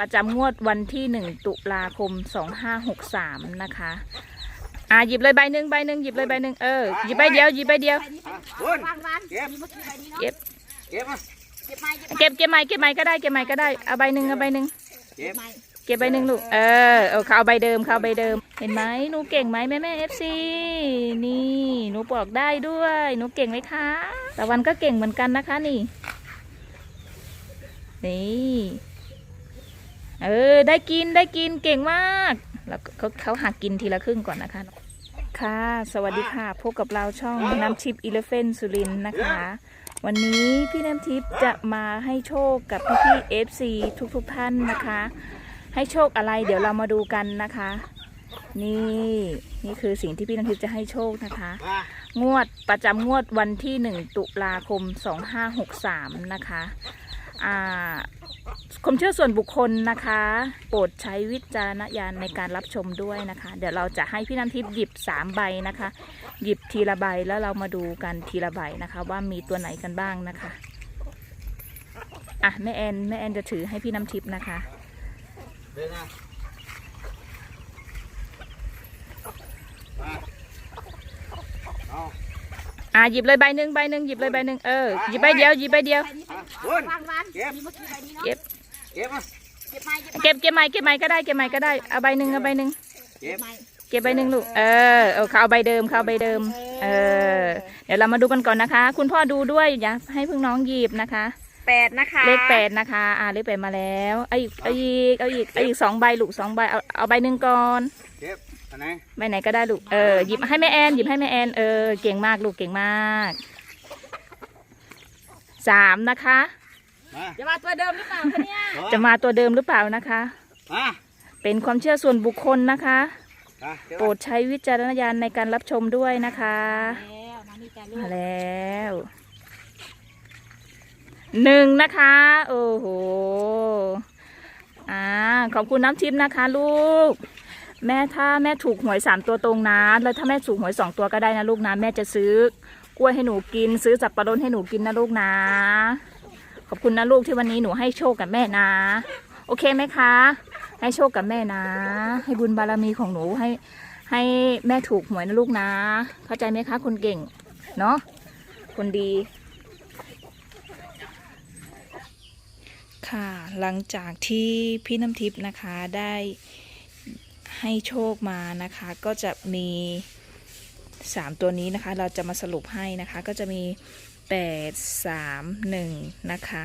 ประจำงวดวันที่หนึ่งตุลาคมสองห้าหกสามนะคะ อ่าหยิบเลยใบหนึ่งใบหนึ่งหยิบเลยใบหนึ่งเออหยิบใบเดียวหยิบใบเดียว คุณวางวางเก็บมีเมื่อกี้ใบนี้เนาะเก็บเก็บมาเก็บไม้เก็บไม้เก็บเก็บไม้เก็บไม้ก็ได้เก็บไม้ก็ได้เอาใบหนึ่งเอาใบหนึ่งเก็บไม้เก็บใบหนึ่งลูกเออเอาเขาเอาใบเดิมเขาเอาใบเดิม เห็นไหมหนูเก่งไหมแม่แม่เอฟซีนี่หนูบอกได้ด้วยหนูเก่งไหมคะตะวันก็เก่งเหมือนกันนะคะนี่นี่ เออ ได้กินได้กินเก่งมาก แล้วเขาเขาหักกินทีละครึ่งก่อนนะคะ ค่ะ สวัสดีค่ะ พบกับเราช่องน้ำทิพย์อีเลฟเฟนสุรินนะคะ วันนี้พี่น้ำทิพย์จะมาให้โชคกับพี่พี่เอฟซีทุกๆทท่านนะคะ ให้โชคอะไรเดี๋ยวเรามาดูกันนะคะ นี่นี่คือสิ่งที่พี่น้ำทิพย์จะให้โชคนะคะ งวดประจำงวดวันที่ 1 ตุลาคม 2563 นะคะอ่า ความเชื่อส่วนบุคคลนะคะ โปรดใช้วิจารณญาณในการรับชมด้วยนะคะ เดี๋ยวเราจะให้พี่น้ำทิพย์หยิบ3ใบนะคะ หยิบทีละใบแล้วเรามาดูกันทีละใบนะคะ ว่ามีตัวไหนกันบ้างนะคะอะแม่แอนแม่แอนจะถือให้พี่น้ำทิพย์นะคะ เดินนะมาเอา อะหยิบเลยใบหนึ่งใบหนึ่งหยิบเลยใบหนึ่งเออหยิบใบเดียวหยิบใบเดียวใบนี้อะวางคุณวางวางเก็บมีเมื่อกี้ใบนี้เนาะเก็บเก็บมาเก็บไม้เก็บเก็บไม้เก็บไม้ก็ได้เก็บไม้ก็ได้เอาใบหนึ่งเอาใบหนึ่งเก็บไม้เก็บใบหนึ่งลูกเออเอาเขาเอาใบเดิมเขาเอาใบเดิม เออ เดี๋ยวเรามาดูกันก่อนนะคะ คุณพ่อดูด้วยอย่าให้เพิ่งน้องหยิบนะคะแปดนะคะเลขแปดนะคะ อ่าเลขแปดมาแล้วเอาอีกเอาอีกเอาอีกเอาอีกสองใบลูกสองใบเอาเอาใบหนึ่งก่อนเก็บอันไหน ใบไหนก็ได้ลูก เออ หยิบให้แม่แอน หยิบให้แม่แอน เออ เก่งมากลูก เก่งมาก สามนะคะ มาจะมาตัวเดิมหรือเปล่าคะเนี่ยสองจะมาตัวเดิมหรือเปล่านะคะ มาเป็นความเชื่อส่วนบุคคลนะคะ มาเก็บโปรดใช้วิจารณญาณในการรับชมด้วยนะคะ แล้วมานี่แต่ลูมากแล้วหนึ่งนะคะ โอ้โหอ่าขอบคุณน้ำทิพย์นะคะ ลูก แม่ถ้าแม่ถูกหวยสามตัวตรงนะแล้วถ้าแม่ถูกหวยสองตัวก็ได้นะลูกนะแม่จะซื้อกล้วยให้หนูกิน ซื้อสับปะรดให้หนูกินนะลูกนะ ขอบคุณนะลูกที่วันนี้หนูให้โชคกับแม่นะ โอเคไหมคะ ให้โชคกับแม่นะ ให้บุญบารมีของหนูให้ให้แม่ถูกหวยนะลูกนะ เข้าใจไหมคะ คนเก่งเนาะคนดีค่ะหลังจากที่พี่น้ำทิพย์นะคะได้ ให้โชคมานะคะ ก็จะมีสามตัวนี้นะคะ เราจะมาสรุปให้นะคะ ก็จะมีแปดสามหนึ่งนะคะ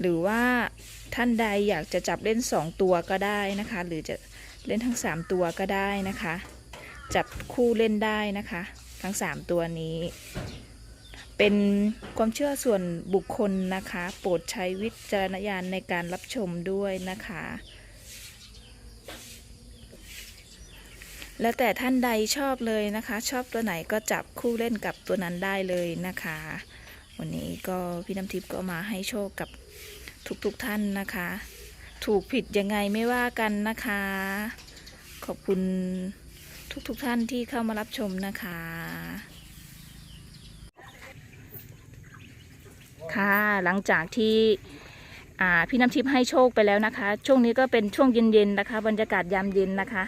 หรือว่าท่านใดอยากจะจับเล่นสองตัวก็ได้นะคะ หรือจะเล่นทั้งสามตัวก็ได้นะคะ จับคู่เล่นได้นะคะ ทั้ง 3 ตัวนี้ เป็นความเชื่อส่วนบุคคลนะคะ โปรดใช้วิจารณญาณในการรับชมด้วยนะคะ แล้วแต่ท่านใดชอบเลยนะคะ ชอบตัวไหนก็จับคู่เล่นกับตัวนั้นได้เลยนะคะ วันนี้ก็พี่น้ำทิพย์ก็มาให้โชคกับทุกๆทท่านนะคะ ถูกผิดยังไงไม่ว่ากันนะคะ ขอบคุณทุกๆทท่านที่เข้ามารับชมนะคะ ค่ะหลังจากที่พี่น้ำทิพย์ให้โชคไปแล้วนะคะ ช่วงนี้ก็เป็นช่วงเย็นๆนะคะ บรรยากาศยามเย็นนะคะ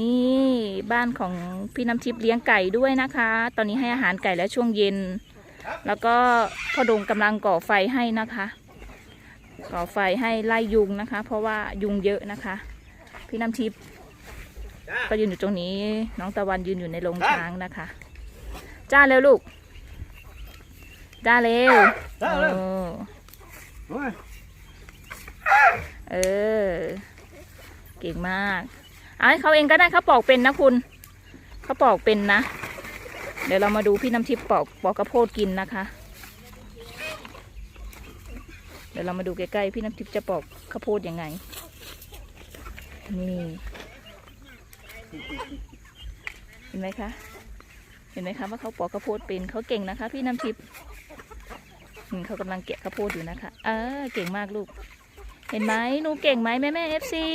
นี่บ้านของพี่น้ำทิพย์เลี้ยงไก่ด้วยนะคะ ตอนนี้ให้อาหารไก่แล้วช่วงเย็น แล้วก็พ่อดงกำลังก่อไฟให้นะคะ ก่อไฟให้ไล่ยุงนะคะ เพราะว่ายุงเยอะนะคะ พี่น้ำทิพย์จ้าก็ยืนอยู่ตรงนี้ น้องตะวันยืนอยู่ในโรงช้างนะคะ จ้าเร็วลูก จ้าเร็วจ้าเร็วโอ้โอ้ยเออ เก่งมาก เอาให้เขาเองก็ได้เขาปอกเป็นนะคุณเขาปอกเป็นนะ เดี๋ยวเรามาดูพี่น้ำทิพย์ปอกปอกกระโพดกินนะคะ เดี๋ยวเรามาดูใกล้ๆพี่น้ำทิพย์จะปอกข้าวโพดยังไง นี่เห็นไหมคะเห็นไหมคะว่าเขาปอกข้าวโพดเป็นเขาเก่งนะคะ พี่น้ำทิพย์เขากำลังแกะข้าวโพดอยู่นะคะ เออเก่งมากลูก เห็นไหมหนูเก่งไหมแม่แม่เอฟซี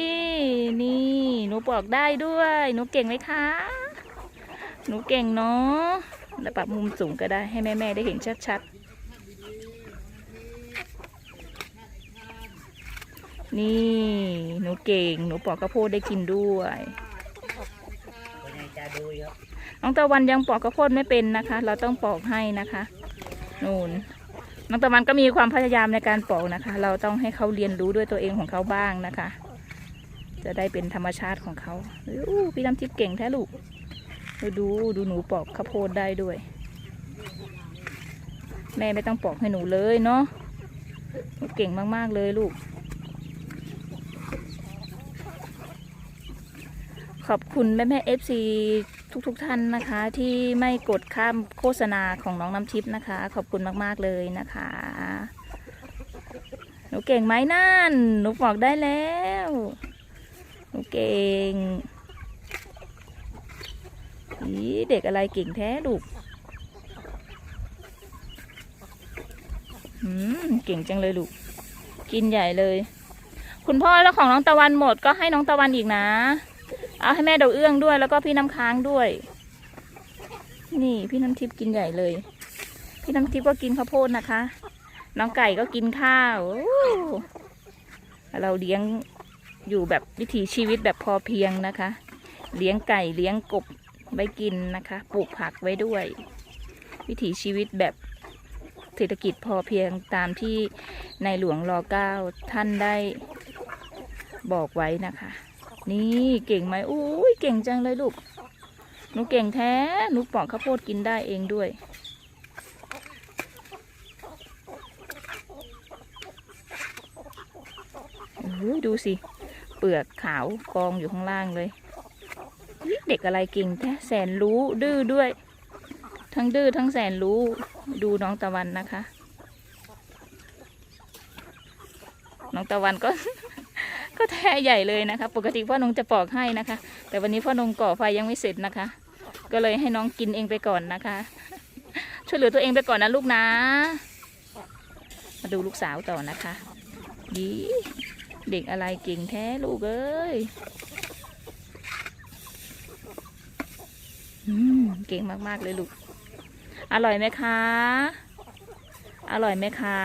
นี่หนูบอกได้ด้วยหนูเก่งไหมคะ หนูเก่งเนาะแล้วปรับมุมสูงก็ได้ให้แม่แม่ได้เห็นชัดๆ นี่ หนูเก่ง หนูปอกข้าวโพดได้กินด้วยน้องตะวันยังปอกข้าวโพดไม่เป็นนะคะ เราต้องปอกให้นะคะ นู่น น้องตะวันก็มีความพยายามในการปอกนะคะ เราต้องให้เขาเรียนรู้ด้วยตัวเองของเขาบ้างนะคะ จะได้เป็นธรรมชาติของเขาอู้พี่น้ำทิพย์เก่งแท้ลูกดูดูดูหนูปอกข้าวโพดได้ด้วย แม่ไม่ต้องปอกให้หนูเลยเนาะเก่งมากๆเลยลูก ขอบคุณแม่แม่เอฟซี ทุกทุกๆท่านนะคะที่ไม่กดข้ามโฆษณาของน้องน้ำทิพย์นะคะ ขอบคุณมากๆเลยนะคะ หนูเก่งไหมนั่น หนูบอกได้แล้ว หนูเก่งอีเด็กอะไรเก่งแท้ลูกเก่งจังเลยลูก กินใหญ่เลย คุณพ่อแล้วของน้องตะวันหมดก็ให้น้องตะวันอีกนะ เอาให้แม่ดอกเอื้องด้วย แล้วก็พี่น้ำค้างด้วย นี่พี่น้ำทิพย์กินใหญ่เลย พี่น้ำทิพย์ก็กินข้าวโพดนะคะ น้องไก่ก็กินข้าวเราเลี้ยงอยู่แบบวิถีชีวิตแบบพอเพียงนะคะ เลี้ยงไก่เลี้ยงกบไว้กินนะคะ ปลูกผักไว้ด้วย วิถีชีวิตแบบเศรษฐกิจพอเพียงตามที่ในหลวงรอเก้าท่านได้บอกไว้นะคะ นี่เก่งไหมอุ้ยเก่งจังเลยลูก หนูเก่งแท้ หนูปอกข้าวโพดกินได้เองด้วย โอ้ดูสิ เปลือกขาวกองอยู่ข้างล่างเลยอุ๊ยเด็กอะไรเก่งแท้ แสนรู้ดื้อด้วย ทั้งดื้อทั้งแสนรู้ ดูน้องตะวันนะคะ น้องตะวันก็ ก็แท้ใหญ่เลยนะคะ ปกติพ่อนงจะปอกให้นะคะ แต่วันนี้พ่อนงก่อไฟยังไม่เสร็จนะคะ ก็เลยให้น้องกินเองไปก่อนนะคะ ช่วยเหลือตัวเองไปก่อนนะลูกนะ มาดูลูกสาวต่อนะคะดีเด็กอะไรเก่งแท้ลูกเอ้ยเก่งมากๆเลยลูก อร่อยไหมคะ อร่อยไหมคะ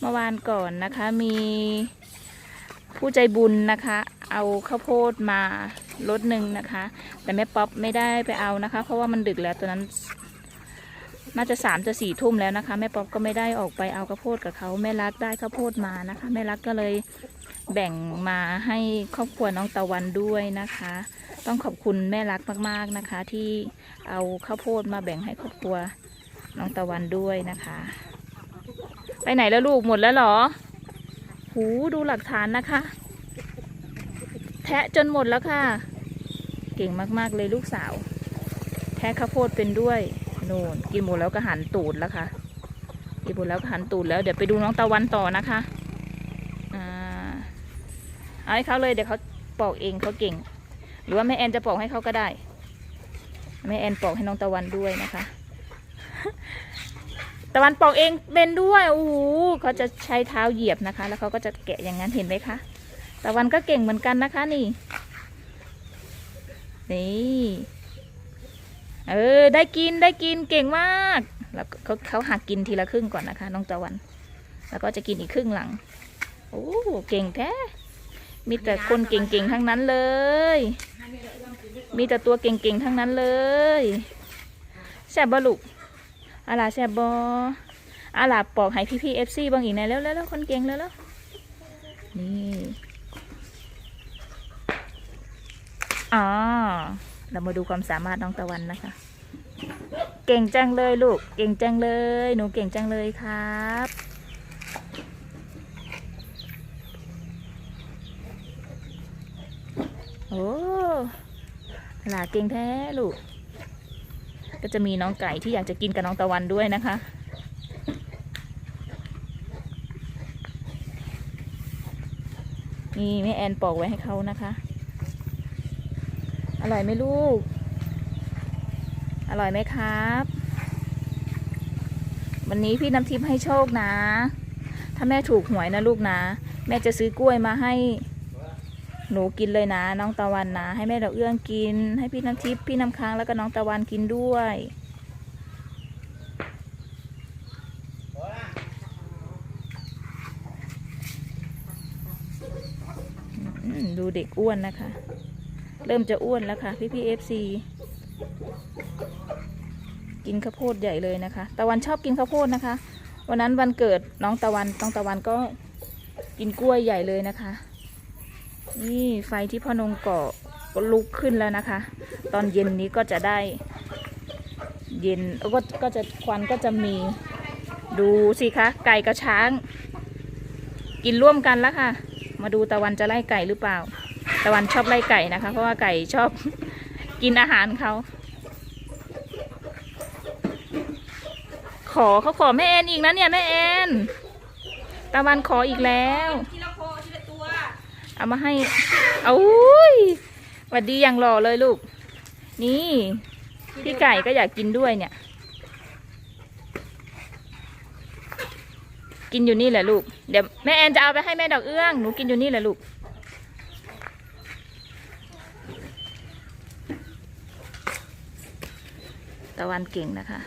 เมื่อวานก่อนนะคะมีผู้ใจบุญนะคะ เอาข้าวโพดมารถหนึ่งนะคะ แต่แม่ป๊อปไม่ได้ไปเอานะคะ เพราะว่ามันดึกแล้วตอนนั้นน่าจะสามจะสี่ทุ่มแล้วนะคะ แม่ป๊อปก็ไม่ได้ออกไปเอาข้าวโพดกับเขาแม่รักได้ข้าวโพดมานะคะ แม่รักก็เลยแบ่งมาให้ครอบครัวน้องตะวันด้วยนะคะ ต้องขอบคุณแม่รักมากๆนะคะ ที่เอาข้าวโพดมาแบ่งให้ครอบครัวน้องตะวันด้วยนะคะ ไปไหนแล้วลูกหมดแล้วหรอ หูดูหลักฐานนะคะ แทะจนหมดแล้วค่ะ เก่งมากๆเลยลูกสาว แทะข้าวโพดเป็นด้วยนูนกินหมดแล้วก็หันตูดแล้วค่ะ กินหมดแล้วก็หันตูดแล้วเดี๋ยวไปดูน้องตะวันต่อนะคะ อ่าเอาให้เขาเลยเดี๋ยวเขาปอกเองเขาเก่ง หรือว่าแม่แอนจะปอกให้เขาก็ได้ แม่แอนปอกให้น้องตะวันด้วยนะคะ ตะวันปอกเองเป็นด้วยโอ้โหเขาจะใช้เท้าเหยียบนะคะ แล้วเขาก็จะแกะอย่างนั้นเห็นไหมคะตะวันก็เก่งเหมือนกันนะคะนี่ นี่เออได้กินได้กินเก่งมาก แล้วเขาเขาหักกินทีละครึ่งก่อนนะคะ น้องตะวัน แล้วก็จะกินอีกครึ่งหลังโอ้เก่งแท้มีแต่คนเก่งๆทั้งนั้นเลย มีแต่ตัวเก่งๆทั้งนั้นเลยแซ่บบลูก อาลาแซบบออาลาปอกให้พี่พี่เอฟซีบางอีกนอยแล้วแล้วคนเก่งแล้วแล้วนี่อ๋อเรามาดูความสามารถน้องตะวันนะคะ เก่งจังเลยลูก เก่งจังเลย หนูเก่งจังเลยครับโอ้อาลาเก่งแท้ลูก ก็จะมีน้องไก่ที่อยากจะกินกับน้องตะวันด้วยนะคะ นี่แม่แอนปอกไว้ให้เขานะคะ อร่อยไหมลูก อร่อยไหมครับ วันนี้พี่น้ำทิพย์ให้โชคนะ ถ้าแม่ถูกหวยนะลูกนะ แม่จะซื้อกล้วยมาให้ หนูกินเลยนะ น้องตะวันนะ ให้แม่ดอกเอื้องกิน ให้พี่น้ำทิพย์พี่น้ำค้างแล้วก็น้องตะวันกินด้วยดูเด็กอ้วนนะคะ เริ่มจะอ้วนแล้วค่ะพี่พี่เอฟซีกินข้าวโพดใหญ่เลยนะคะ ตะวันชอบกินข้าวโพดนะคะ วันนั้นวันเกิดน้องตะวันน้องตะวันก็กินกล้วยใหญ่เลยนะคะ นี่ไฟที่พ่อนงก่อก็ลุกขึ้นแล้วนะคะ ตอนเย็นนี้ก็จะได้ เย็นก็ก็จะควันก็จะมีดูสิคะ ไก่กับช้าง กินร่วมกันแล้วค่ะ มาดูตะวันจะไล่ไก่หรือเปล่า ตะวันชอบไล่ไก่นะคะ เพราะว่าไก่ชอบกินอาหารเขาขอเขาขอแม่แอนอีกนะเนี่ยแม่แอนตะวันขออีกแล้ว ทีละโคทีละตัว เอามาให้เอาอุ้ยหวัดดีอย่างหล่อเลยลูก นี่ พี่ไก่ก็อยากกินด้วยเนี่ย กินอยู่นี่แหละลูก เดี๋ยวแม่แอนจะเอาไปให้แม่ดอกเอื้อง หนูกินอยู่นี่แหละลูก ตะวันเก่งนะคะ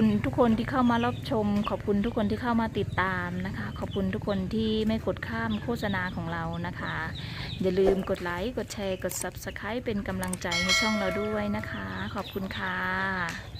คุณทุกคนที่เข้ามารับชม ขอบคุณทุกคนที่เข้ามาติดตามนะคะ ขอบคุณทุกคนที่ไม่กดข้ามโฆษณาของเรานะคะ อย่าลืมกดไลค์กดแชร์กด Subscribe เป็นกำลังใจให้ช่องเราด้วยนะคะ ขอบคุณค่ะ